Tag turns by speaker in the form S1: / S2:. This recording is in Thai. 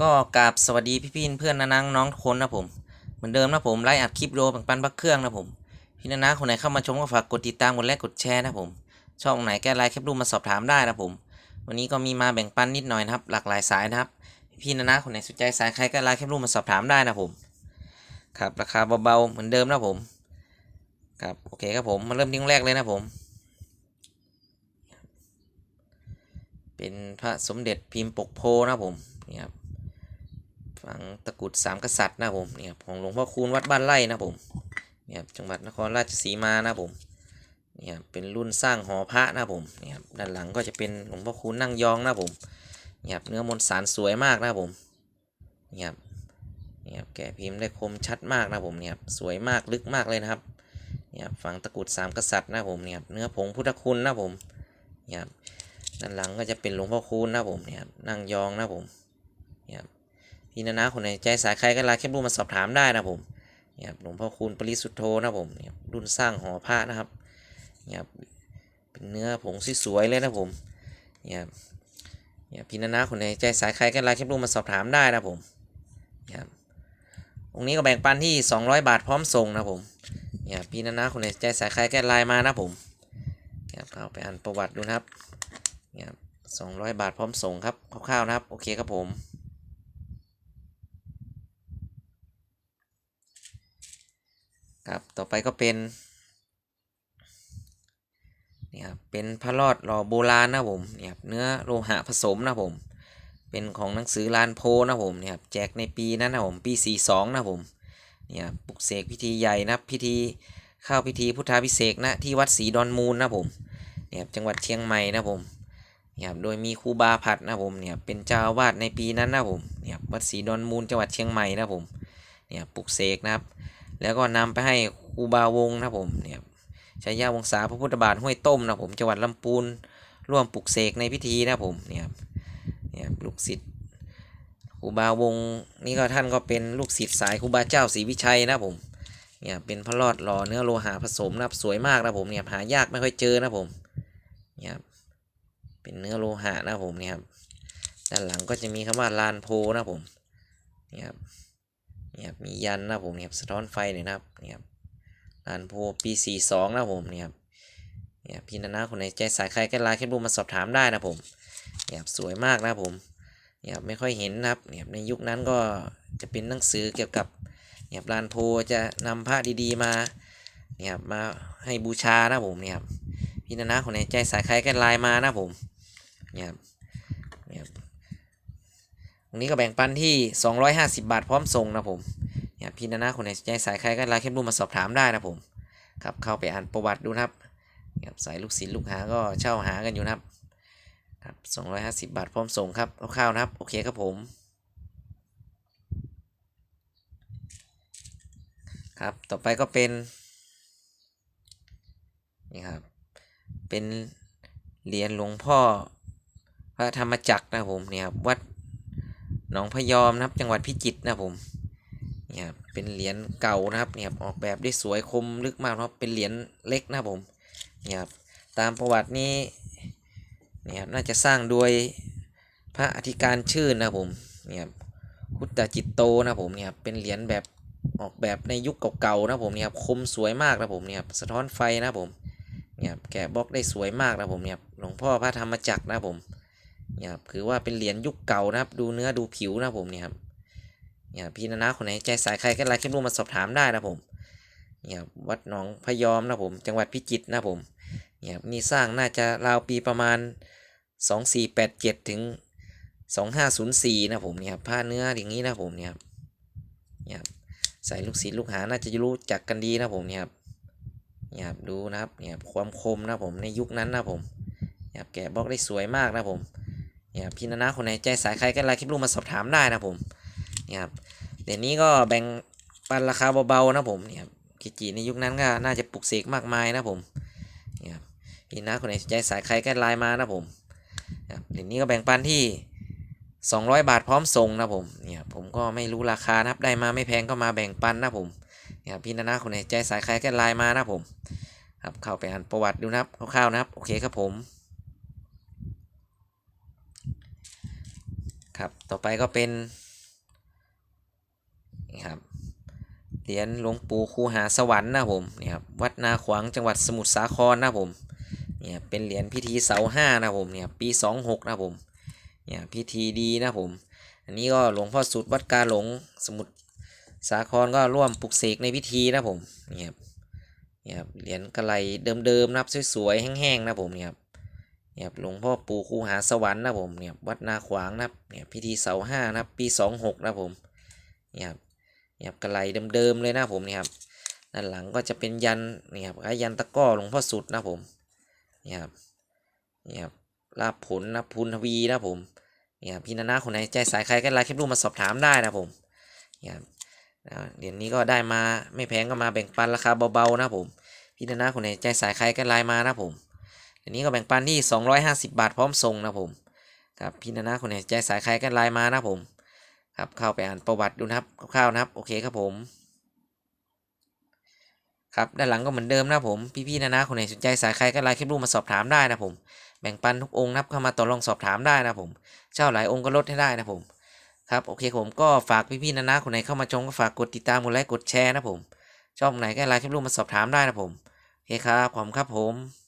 S1: ก็กราบสวัสดีพี่พี่เพื่อนนะนังน้องทุกคนนะผม เหมือนเดิมนะผมไลฟ์อัดคลิปวิดีโอแบ่งปันพักเครื่องนะผม พี่นานาคนไหนเข้ามาชมก็ฝากกดติดตามกดไลค์กดแชร์นะผมช่องไหนแก้ไลน์แคปรูปมาสอบถามได้นะผม วันนี้ก็มีมาแบ่งปันนิดหน่อยนะครับ หลากหลายสายนะครับ พี่นานาคนไหนสนใจสายใครก็ไลน์แคปรูปมาสอบถามได้นะผมครับราคาเบาๆเหมือนเดิมนะผมครับโอเคครับผมมาเริ่มที่แรกเลยนะผม เป็นพระสมเด็จพิมพ์ปกโพนะผมนี่ครับ ฝังตะกุดสามกษัตริย์นะผมเนี่ยของหลวงพ่อคูณวัดบ้านไร่นะผมเนี่ยจังหวัดนครราชสีมานะผมเนี่ยเป็นรุ่นสร้างหอพระนะผมเนี่ยด้านหลังก็จะเป็นหลวงพ่อคูณนั่งยองนะผมเนี่ยเนื้อมนต์สารสวยมากนะผมเนี่ยเนี่ยแกะพิมพ์ได้คมชัดมากนะผมเนี่ยสวยมากลึกมากเลยนะครับเนี่ยฝังตะกุดสามกษัตริย์นะผมเนี่ยเนื้อผงพุทธคุณนะผมเนี่ยด้านหลังก็จะเป็นหลวงพ่อคูณนะผมเนี่ยนั่งยองนะผม พี่นานาคนไหนใจสายใครก็ลน์แคปรูปมาสอบถามได้นะผมเนี่ยครับหลวงพ่อคูณปริสุทธโธนะผมเนี่ยรุ่นสร้างหอพระนะครับเนี่ยครับเป็นเนื้อผงสวยๆเลยนะผมเนี่ยครับเนี่ยพี่นานาคนไหนใจสายใครก็ลน์แคปรูปมาสอบถามได้นะผมเนี่ยครับองนี้ก็แบ่งปันที่ 200 บาทพร้อมส่งนะผมเนี่ยครับพี่นานาคนไหนใจสายใครก็ไลน์มานะผมเนี่ยครับเอาไปอ่านประวัติดูนะครับเนี่ยครับ200บาทพร้อมส่งครับคร่าวๆนะครับ โอเคครับผม ครับต่อไปก็เป็นนี่ครับเป็นพระรอดหล่อโบราณนะผมเนี่ยครับเนื้อโลหะผสมนะผม เป็นของหนังสือลานโพนะผมเนี่ยครับแจกในปีนั้นนะผมปี 42 นะผมเนี่ยครับปลุกเสกพิธีใหญ่นะพิธีเข้าพิธีพุทธาพิเศษนะที่วัดศรีดอนมูลนะผมเนี่ยครับจังหวัดเชียงใหม่นะผมเนี่ยครับโดยมีครูบาผัดนะผมเนี่ยเป็นเจ้าวาสในปีนั้นนะผมเนี่ยวัดศรีดอนมูลจังหวัดเชียงใหม่นะผมเนี่ยปลุกเสกนะครับ แล้วก็นำไปให้ครูบาวงนะผมเนี่ยชัยาวงศาพระพุทธบาทห้วยต้มนะผมจังหวัดลำพูนร่วมปลุกเสกในพิธีนะผมเนี่ยเนี่ยลูกศิษย์ครูบาวงนี่ก็ท่านก็เป็นลูกศิษย์สายครูบาเจ้าศรีวิชัยนะผมเนี่ยเป็นพระรอดหล่อเนื้อโลหะผสมนะสวยมากนะผมเนี่ยหายากไม่ค่อยเจอนะผมเนี่ยเป็นเนื้อโลหะนะผมเนี่ยครับด้านหลังก็จะมีคำว่าลานโพนะผมเนี่ยครับ นี่ยครับมียันนะผมเนี่ยครับสะท้อนไฟเลยนะครับเนี่ยครับลานโพปีสี่สองนะผมเนี่ยครับเนี่ยพี่นานาคนไหนใจสายใครก็ไลน์แค่รูปมาสอบถามได้นะผมเนี่ยครับสวยมากนะผมเนี่ยครับไม่ค่อยเห็นนะครับเนี่ยครับในยุคนั้นก็จะเป็นหนังสือเกี่ยวกับเนี่ยครับลานโพจะนำพระดีๆมาเนี่ยครับมาให้บูชานะผมเนี่ยครับพี่นานาคนไหนใจสายใครก็ไลน์มานะผมเนี่ยครับ รงนี้ก็แบ่งปันที่ 250 บาทพร้อมส่งนะผมเนี่ยพี่นานาคนไหนสนใจสายใครก็ไลน์เข้มรูปมาสอบถามได้นะผมครับเข้าไปอ่านประวัติดูนะครับครับสายลูกศิษย์ลูกหาก็เช่าหากันอยู่นะครับครับ250 บาทพร้อมส่งครับคร่าวๆนะครับ โอเคครับผม ครับต่อไปก็เป็นนี่ครับเป็นเหรียญหลวงพ่อพระธรรมจักรนะผมเนี่ยครับวัด หนองพยอมนะครับ จังหวัดพิจิตรนะผมเนี่ยครับเป็นเหรียญเก่านะครับเนี่ยออกแบบได้สวยคมลึกมากครับเป็นเหรียญเล็กนะผมเนี่ยครับตามประวัตินี้เนี่ยครับน่าจะสร้างโดยพระอธิการชื่นนะผมเนี่ยครับพุทธจิตโตนะผมเนี่ยครับเป็นเหรียญแบบออกแบบในยุคเก่าๆนะผมเนี่ยครับคมสวยมากนะผมเนี่ยครับสะท้อนไฟนะผมเนี่ยครับแกะบล็อกได้สวยมากนะผมเนี่ยหลวงพ่อพระธรรมจักรนะผม เนี่ยครับคือว่าเป็นเหรียญยุคเก่านะครับ ดูเนื้อดูผิวนะผมเนี่ยครับเนี่ยพี่นานาคนไหนใจสายใครก็ไลน์เข้มรูปมาสอบถามได้นะผมเนี่ยวัดหนองพยอมนะผม จังหวัดพิจิตรนะผมเนี่ยนี่สร้างน่าจะราวปีประมาณ 2487 ถึง 2504 นะผมเนี่ยครับผ้าเนื้ออย่างนี้นะผมเนี่ยครับเนี่ยครับใส่ลูกศิษย์ลูกหาน่าจะรู้จักกันดีนะผมเนี่ยครับเนี่ยครับดูนะครับเนี่ยความคมนะผมในยุคนั้นนะผมเนี่ยแกะบล็อกได้สวยมากนะผม เนี่ยพี่นานาคนไหนใจสายใครก็ไลน์คลิปรูปมาสอบถามได้นะผมเนี่ยครับเดี๋ยวนี้ก็แบ่งปันราคาเบาๆนะผมเนี่ยกิจิในยุคนั้นก็น่าจะปลุกเสกมากมายนะผมเนี่ยครับพี่นาคนไหนใจสายใครก็ไลน์มานะผมเนี่ยครับเดี๋ยวนี้ก็แบ่งปันที่ 200 บาทพร้อมส่งนะผมเนี่ยผมก็ไม่รู้ราคานะครับได้มาไม่แพงก็มาแบ่งปันนะผมเนี่ยครับพี่นานาคนไหนใจสายใครก็ไลน์มานะผมครับเข้าไปอ่านประวัติดูนะครับคร่าวๆนะครับ โอเคครับผม ครับ ต่อไปก็เป็นนี่ครับเหรียญหลวงปู่คูหาสวรรค์นะผมนี่ครับวัดนาขวางจังหวัดสมุทรสาครนะผมเนี่ยเป็นเหรียญพิธีเสาห้านะผมเนี่ยปีสองหกนะผมเนี่ยพิธีดีนะผม อันนี้ก็หลวงพ่อสุดวัดกาหลงสมุทรสาครก็ร่วมปลุกเสกในพิธีนะผมเนี่ยครับเนี่ยครับเหรียญกระไหลเดิมๆนะครับสวยๆแห้งๆนะผมเนี่ยครับ เนี่ยหลวงพ่อปู่คูหาสวรรค์นะผมเนี่ยวัดนาขวางนะครับเนี่ยพิธีเสาห้านะครับปีสองหกนะผมเนี่ยเนี่ยกระไหลเดิมๆเลยนะผมเนี่ยครับด้านหลังก็จะเป็นยันเนี่ยครับคล้ายันตะก้อหลวงพ่อสุดนะผมเนี่ยครับเนี่ยครับลาผลนะพุนทวีนะผมเนี่ยพี่นานาคนไหนใจสายใครก็ไลน์คลิปรูปมาสอบถามได้นะผมเนี่ยเดี๋ยวนี้ก็ได้มาไม่แพงก็มาแบ่งปันราคาเบาๆนะผมพี่นานาคนไหนใจสายใครก็ไลน์มานะผม เดี๋ยวนี้ก็แบ่งปันที่ 250 บาทพร้อมส่งนะผมครับพี่นานาคนไหนใจสายใครก็ไลน์มานะผมครับเข้าไปอ่านประวัติดูนะครับคร่าวๆนะครับ โอเคครับผมครับด้านหลังก็เหมือนเดิมนะผมพี่ๆนานาคนไหนสนใจสายใครก็ไลน์คลิปรูปมาสอบถามได้นะผมแบ่งปันทุกองค์นะครับเข้ามาต่อรองสอบถามได้นะผมเช่าหลายองค์ก็ลดให้ได้นะผมครับโอเคผมก็ฝากพี่ๆนะนะคนไหนเข้ามาชมก็ฝากกดติดตามกดไลค์กดแชร์นะผมชอบไหนก็ไลค์คลิปรูปมาสอบถามได้นะผมโอเคครับขอบคุณครับผม